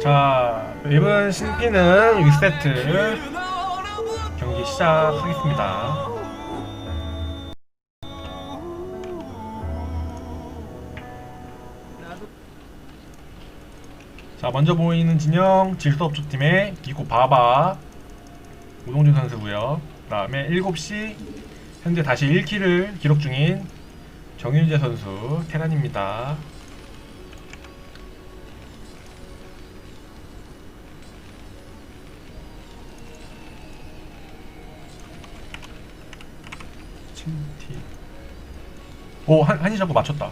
자, 웹은 신피는 6세트 경기 시작하겠습니다. 자, 먼저 보이는 진영 질서업조 팀의 기고 바바 우동준 선수고요. 그 다음에 7시 현재 다시 1킬을 기록 중인 정윤재 선수 테란입니다. 침티. 오, 한, 한이 저거 맞췄다.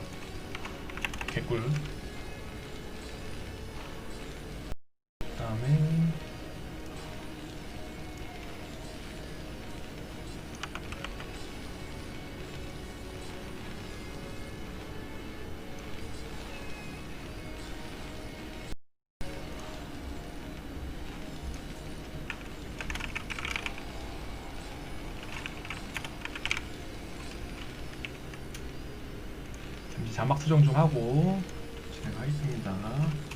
개꿀. 자막 수정 좀 하고 진행하겠습니다.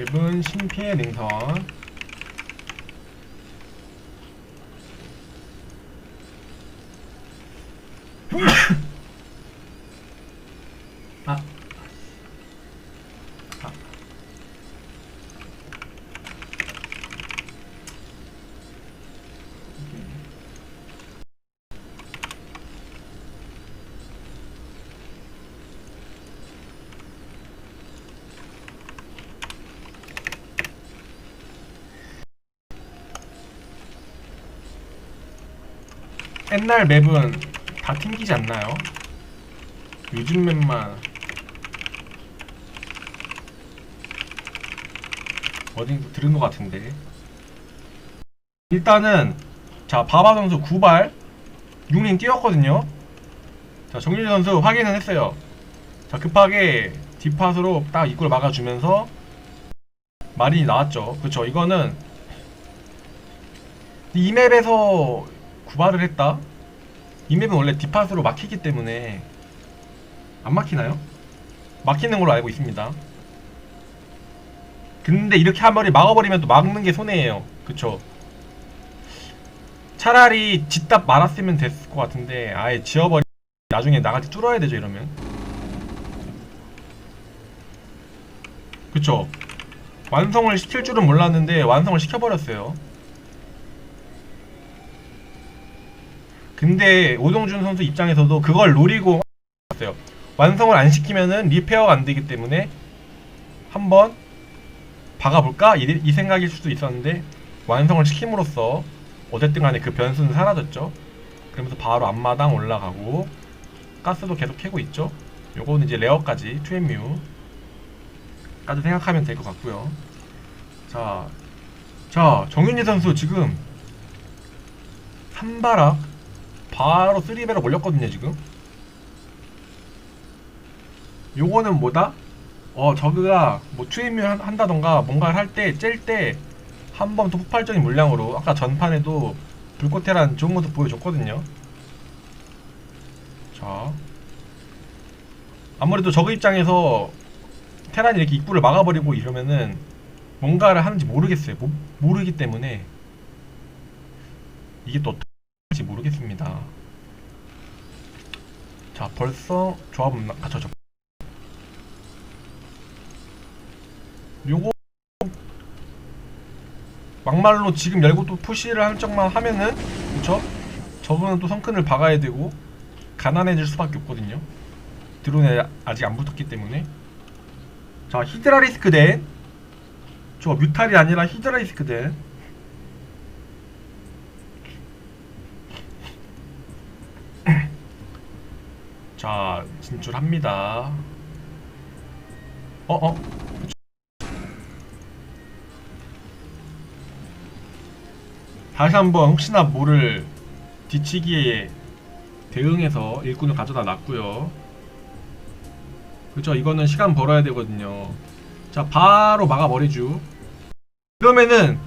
1분 심폐 냉선. 옛날 맵은 다 튕기지 않나요? 요즘 맵만. 어디 들은 것 같은데. 일단은 자 바바 선수 9발. 6린 뛰었거든요. 자 정윤재 선수 확인은 했어요. 자 급하게 뒷팟으로 딱 입구를 막아주면서 마린이 나왔죠. 그쵸 이거는 이 맵에서 구발을 했다 이 맵은 원래 뒷팟으로 막히기 때문에 안 막히나요? 막히는 걸로 알고 있습니다. 근데 이렇게 한 번에 막아버리면 또 막는 게 손해예요. 그쵸? 차라리 짓답 말았으면 됐을 것 같은데 아예 지워버리 나중에 나갈 때 뚫어야 되죠 이러면 그쵸? 완성을 시킬 줄은 몰랐는데 완성을 시켜버렸어요. 근데 오동준 선수 입장에서도 그걸 노리고 했어요. 완성을 안 시키면은 리페어가 안 되기 때문에 한번 박아볼까 이, 이 생각일 수도 있었는데 완성을 시킴으로써 어쨌든 간에 그 변수는 사라졌죠. 그러면서 바로 앞마당 올라가고 가스도 계속 캐고 있죠. 요거는 이제 레어까지 2MU 까지 생각하면 될 것 같고요. 자, 자 정윤희 선수 지금 산바락 바로 3배로 올렸거든요 지금. 요거는 뭐다? 어 저그가 뭐 투입을 한- 한다던가 뭔가를 할때짤때한 번 더 폭발적인 물량으로 아까 전판에도 불꽃테란 좋은 모습 보여줬거든요 자 아무래도 저그 입장에서 테란이 이렇게 입구를 막아버리고 이러면은 뭔가를 하는지 모르겠어요 모, 모르기 때문에 이게 또 될지 모르겠습니다 자 벌써 조합은 저, 저. 요거 막말로 지금 열고 또 푸시를 할 적만 하면은 그쵸? 저거는 또 성큰을 박아야 되고 가난해질 수밖에 없거든요 드론에 아직 안 붙었기 때문에 자 히드라 리스크 된 저 뮤탈이 아니라 히드라 리스크 된 자, 진출합니다. 어, 어. 다시 한번 혹시나 모를 뒤치기에 대응해서 일꾼을 가져다 놨고요. 그죠? 이거는 시간 벌어야 되거든요. 자, 바로 막아버리죠. 그러면은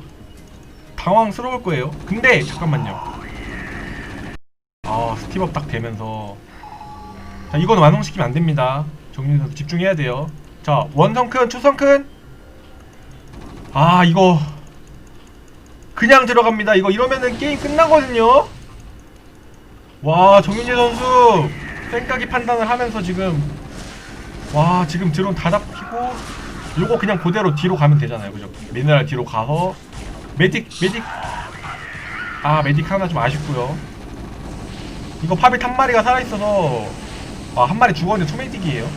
당황스러울 거예요. 근데 잠깐만요. 아, 스티브업 딱 되면서 자, 이건 완성시키면 안 됩니다. 정민 선수 집중해야 돼요. 자, 원성 큰, 추성 큰. 아, 이거 그냥 들어갑니다. 이거 이러면은 게임 끝나거든요. 와, 정윤재 선수 생각이 판단을 하면서 지금 와, 지금 드론 다 잡히고 요거 그냥 그대로 뒤로 가면 되잖아요. 그죠? 미네랄 뒤로 가서 메딕 메딕 아, 메딕 하나 좀 아쉽고요. 이거 파빗 한 마리가 살아 있어서 아, 한 마리 죽었는데 투메딕이에요.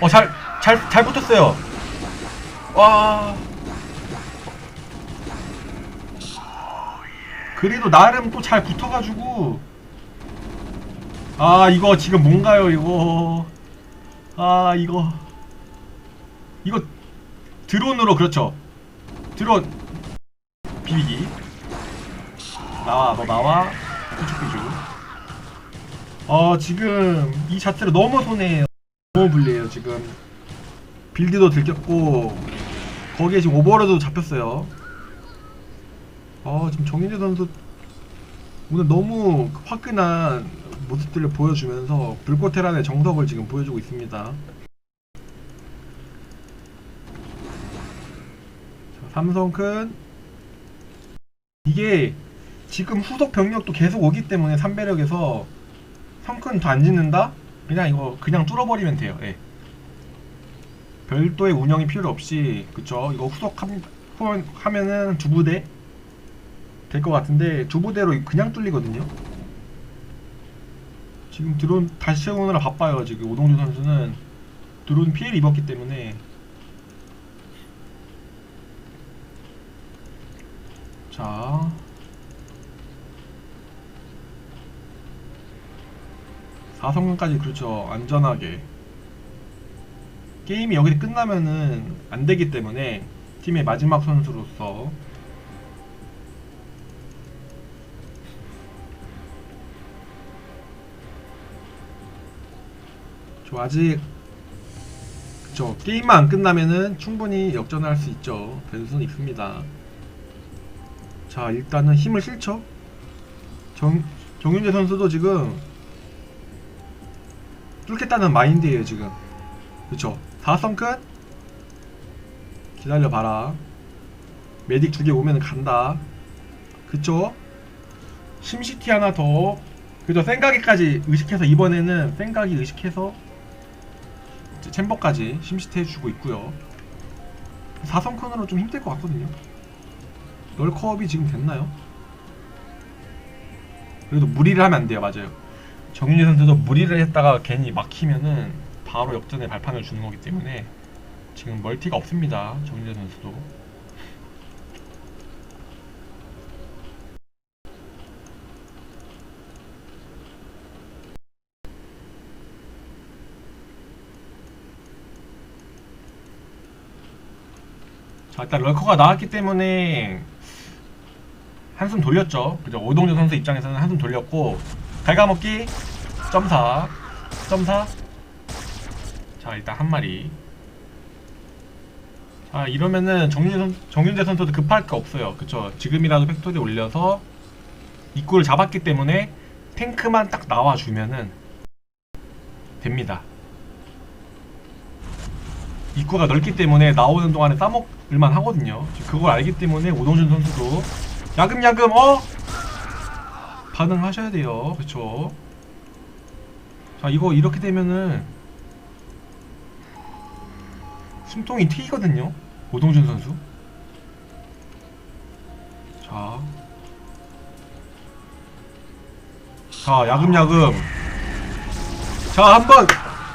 어, 잘, 잘, 잘 붙었어요. 와. 그래도 나름 또 잘 붙어가지고. 아, 이거 지금 뭔가요, 이거. 아, 이거. 이거 드론으로, 그렇죠. 드론. 비비기. 나와, 너 나와. 삐죽삐죽. 어, 지금 이 자체로 너무 손해예요. 너무 불리해요, 지금. 빌드도 들켰고, 거기에 지금 오버로드도 잡혔어요. 어, 지금 정인재 선수 오늘 너무 화끈한 모습들을 보여주면서 불꽃 테란의 정석을 지금 보여주고 있습니다. 자, 삼성 큰 이게 지금 후속 병력도 계속 오기 때문에 삼배력에서 성큰 더 안 짓는다? 그냥 이거 그냥 뚫어버리면 돼요. 예. 별도의 운영이 필요 없이 그쵸? 이거 후속 함, 후원 하면은 두 부대 될 것 같은데 두 부대로 그냥 뚫리거든요. 지금 드론 다시 채우느라 바빠요. 지금 오동준 선수는 드론 피해를 입었기 때문에 자. 사성근까지 그렇죠. 안전하게. 게임이 여기서 끝나면은 안 되기 때문에 팀의 마지막 선수로서. 저 아직 그쵸 게임만 안 끝나면은 충분히 역전할 수 있죠. 변수는 있습니다. 자 일단은 힘을 실죠? 정, 정윤재 선수도 지금 뚫겠다는 마인드예요 지금. 그쵸? 4성 끝? 기다려봐라. 메딕 두 개 오면 간다. 그쵸? 심시티 하나 더. 그죠 생각이까지 의식해서 이번에는 생각이 의식해서 챔버까지 심시티 해주고 있고요. 4성 큰으로 좀 힘들 것 같거든요. 널컵이 지금 됐나요? 그래도 무리를 하면 안 돼요. 맞아요 정윤재 선수도 무리를 했다가 괜히 막히면은 바로 역전의 발판을 주는 거기 때문에 지금 멀티가 없습니다. 정윤재 선수도. 자 일단 럴커가 나왔기 때문에 한숨 돌렸죠. 그죠? 오동준 선수 입장에서는 한숨 돌렸고 갈가먹기. 점사. 점사. 자 일단 한 마리. 자 이러면은 정윤재, 선, 정윤재 선수도 급할 게 없어요. 그쵸? 지금이라도 팩토리 올려서 입구를 잡았기 때문에 탱크만 딱 나와주면은 됩니다. 입구가 넓기 때문에 나오는 동안에 싸먹을만 하거든요. 그걸 알기 때문에 오동준 선수도 야금야금 어? 반응하셔야 돼요. 그쵸? 자, 이거 이렇게 되면은 숨통이 튀거든요. 오동준 선수. 자. 자, 야금야금. 자, 한번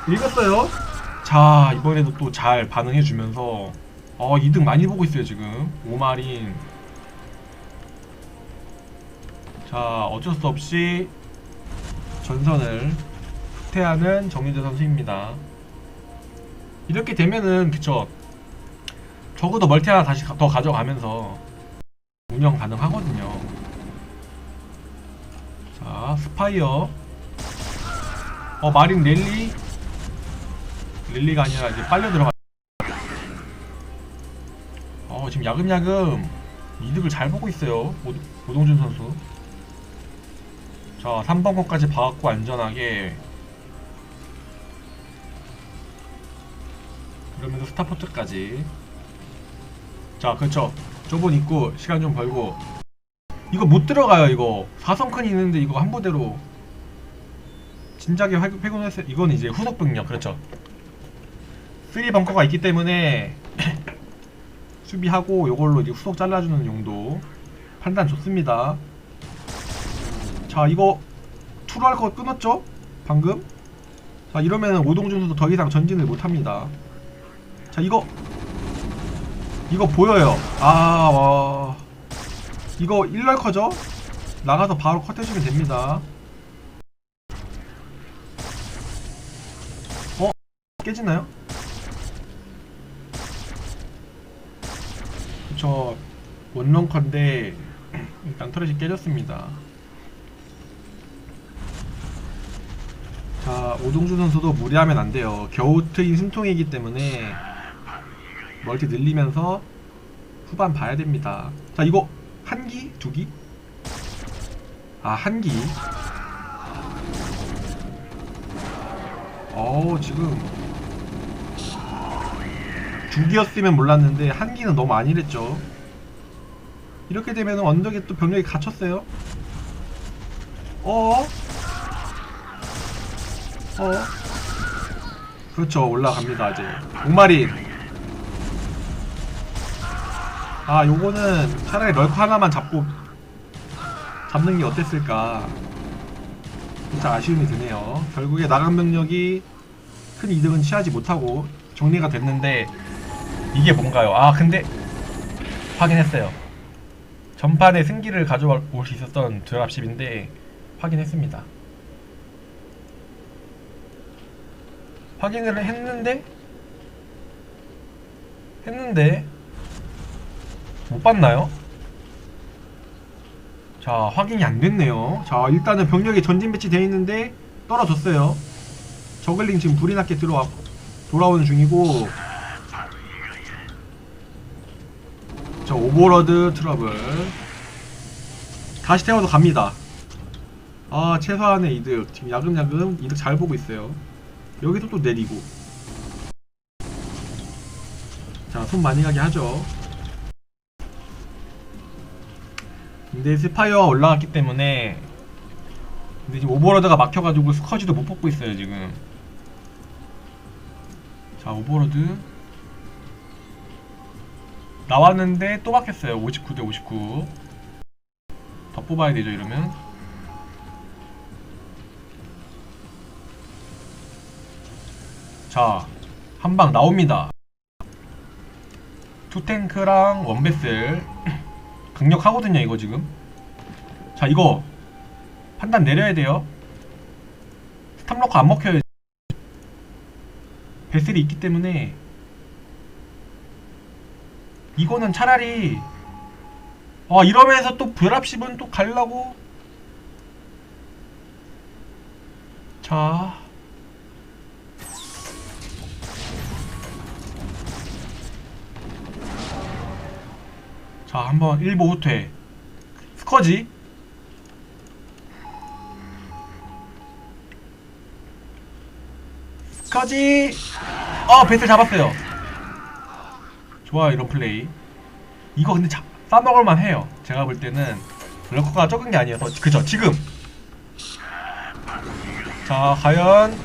읽었어요. 자, 이번에도 또 잘 반응해주면서 어, 이득 많이 보고 있어요, 지금. 오마린. 자 어쩔 수 없이 전선을 후퇴하는 정유재 선수입니다. 이렇게 되면은 그쵸 적어도 멀티 하나 다시 가- 더 가져가면서 운영 가능하거든요. 자 스파이어 어 마린 랠리 랠리가 아니라 이제 빨려 들어가. 어 지금 야금야금 이득을 잘 보고 있어요 오, 오동준 선수. 자 3번 거까지 봐갖고 안전하게. 그러면서 스타포트까지. 자 그쵸 좁은 입구 시간 좀 벌고. 이거 못 들어가요 이거. 4성큰이 있는데 이거 한 부대로. 진작에 회군했어요 이건 이제 후속 병력 그렇죠. 3 벙커가 있기 때문에 수비하고 요걸로 이제 후속 잘라주는 용도. 판단 좋습니다 자 이거 투로 할 거 끊었죠? 방금 자 이러면 오동준 선수 더 이상 전진을 못합니다 자 이거 이거 보여요 아 와. 이거 1럴커죠? 나가서 바로 컷해주면 됩니다 어? 깨지나요? 그쵸 원런컨데 일단 터렛이 깨졌습니다 자 오동준 선수도 무리하면 안 돼요 겨우 트인 숨통이기 때문에 멀티 늘리면서 후반 봐야 됩니다 자 이거 한 기? 두 기? 아 한 기 어우 지금 두 기였으면 몰랐는데 한 기는 너무 안일했죠 이렇게 되면 언덕에 또 병력이 갇혔어요 어? 어? 그렇죠. 올라갑니다 이제. 목마린 아 요거는 차라리 럴커 하나만 잡고 잡는 게 어땠을까. 진짜 아쉬움이 드네요. 결국에 나간 병력이 큰 이득은 취하지 못하고 정리가 됐는데 이게 뭔가요? 아 근데 확인했어요. 전판에 승기를 가져올 수 있었던 드랍십인데 확인했습니다 확인을 했는데? 했는데? 못 봤나요? 자 확인이 안 됐네요. 자 일단은 병력이 전진 배치되어 있는데 떨어졌어요. 저글링 지금 불이 났게 들어와 돌아오는 중이고. 자 오버로드 트러블. 다시 태워서 갑니다. 아 최소한의 이득. 지금 야금야금 이득 잘 보고 있어요 여기서 또 내리고. 자 손 많이 가게 하죠. 근데 스파이어가 올라갔기 때문에 근데 지금 오버로드가 막혀가지고 스커지도 못 뽑고 있어요 지금. 자 오버로드. 나왔는데 또 막혔어요. 59 대 59 더 뽑아야 되죠 이러면 자, 한 방 나옵니다. 투탱크랑 원베슬 강력하거든요, 이거 지금. 자, 이거 판단 내려야 돼요. 스탑러커 안 먹혀요. 베슬이 있기 때문에 이거는 차라리 아 이러면서 또 브랍십은 또 갈라고 자 자, 한번 1보 후퇴. 스커지. 스커지. 어, 배틀 잡았어요. 좋아, 이런 플레이. 이거 근데 자, 싸먹을만 해요. 제가 볼 때는 럴커가 적은 게 아니어서. 그죠, 지금. 자, 과연.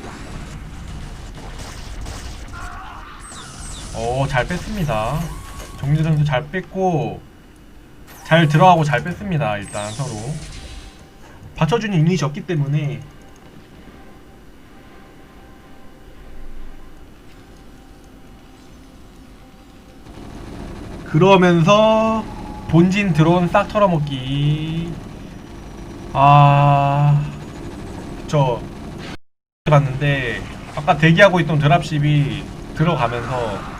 오, 잘 뺐습니다. 선수 잘 뺐고, 잘 들어가고 잘 뺐습니다. 일단 서로 받쳐주는 유닛이 없기 때문에 그러면서 본진 드론 싹 털어먹기 아, 저 봤는데 아까 대기하고 있던 드랍십이 들어가면서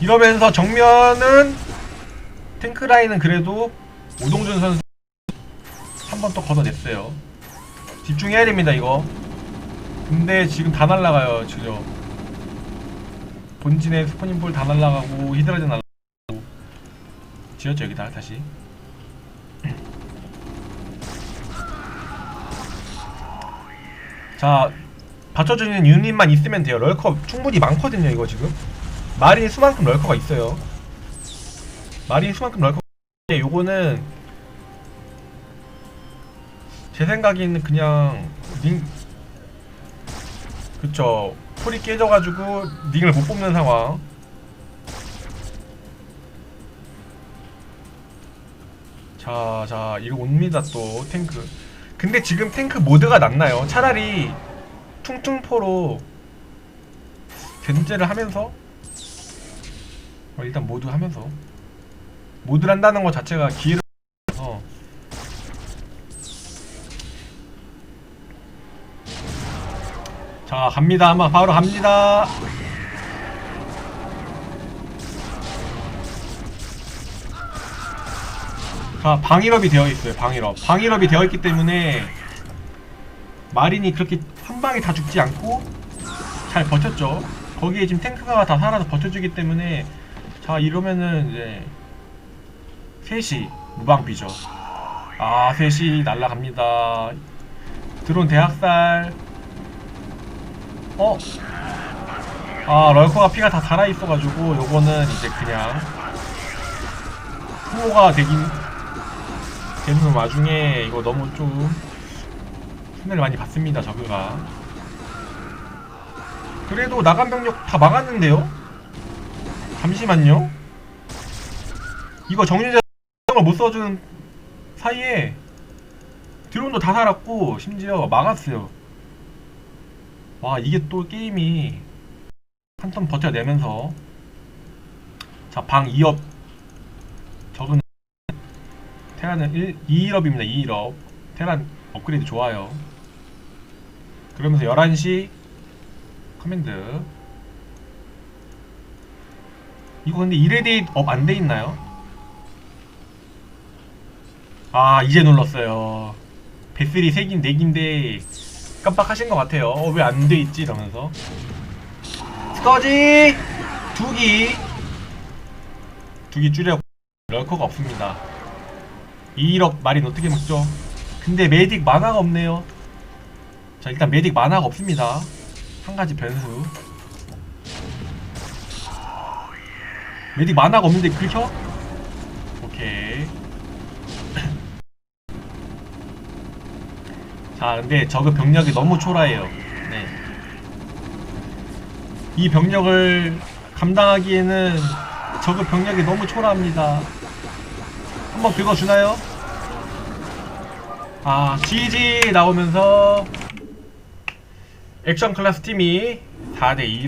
이러면서 정면은 탱크 라인은 그래도 오동준 선수 한 번 또 걷어냈어요. 집중해야 됩니다 이거. 근데 지금 다 날라가요 지금. 본진에 스포닝볼 다 날라가고 히드라즈 날라가고 지었죠 여기다 다시. 자 받쳐주는 유닛만 있으면 돼요. 럴커 충분히 많거든요 이거 지금. 마린 수만큼 럴커가 있어요. 마린 수만큼 럴커. 예, 요거는 제 생각에는 그냥 링 그쵸 풀이 깨져가지고 링을 못 뽑는 상황. 자, 자, 이거 옵니다 또 탱크. 근데 지금 탱크 모드가 낫나요? 차라리 퉁퉁포로 견제를 하면서 어, 일단 모드 하면서. 모드를 한다는 것 자체가 기회를 어. 자 갑니다. 한번 바로 갑니다. 자 방일업이 되어 있어요 방일업 방일업이 되어 있기 때문에 마린이 그렇게 한 방에 다 죽지 않고 잘 버텼죠. 거기에 지금 탱크가 다 살아서 버텨주기 때문에 자 이러면은 이제 셋이 무방비죠 아 셋이 날라갑니다 드론 대학살 어? 아 럴커가 피가 다 살아있어가지고 요거는 이제 그냥 후모가 되긴 되는 와중에 이거 너무 좀 손해를 많이 봤습니다 저그가 그래도 나간 병력 다 막았는데요? 잠시만요. 이거 정유자 못 써주는 사이에 드론도 다 살았고 심지어 막았어요. 와 이게 또 게임이 한 턴 버텨내면서. 자방 2업. 적은 테란은 1, 2일업입니다 2일업. 테란 업그레이드 좋아요. 그러면서 11시 커맨드 이거 근데 1레디 업 안 돼 있나요? 아 이제 눌렀어요. 배슬이 3긴 4긴데 깜빡하신 것 같아요. 어, 왜 안 돼 있지? 이러면서. 스커지! 두기. 두기 줄여. 럴커가 없습니다. 2일업 마린 어떻게 먹죠? 근데 메딕 만화가 없네요. 자 일단 메딕 만화가 없습니다. 한 가지 변수 메딕 만화가 없는데 긁혀? 오케이 자 근데 저그 병력이 너무 초라해요 네. 이 병력을 감당하기에는 저그 병력이 너무 초라합니다 한번 긁어주나요? 아 GG 나오면서 액션 클래스 팀이 4대2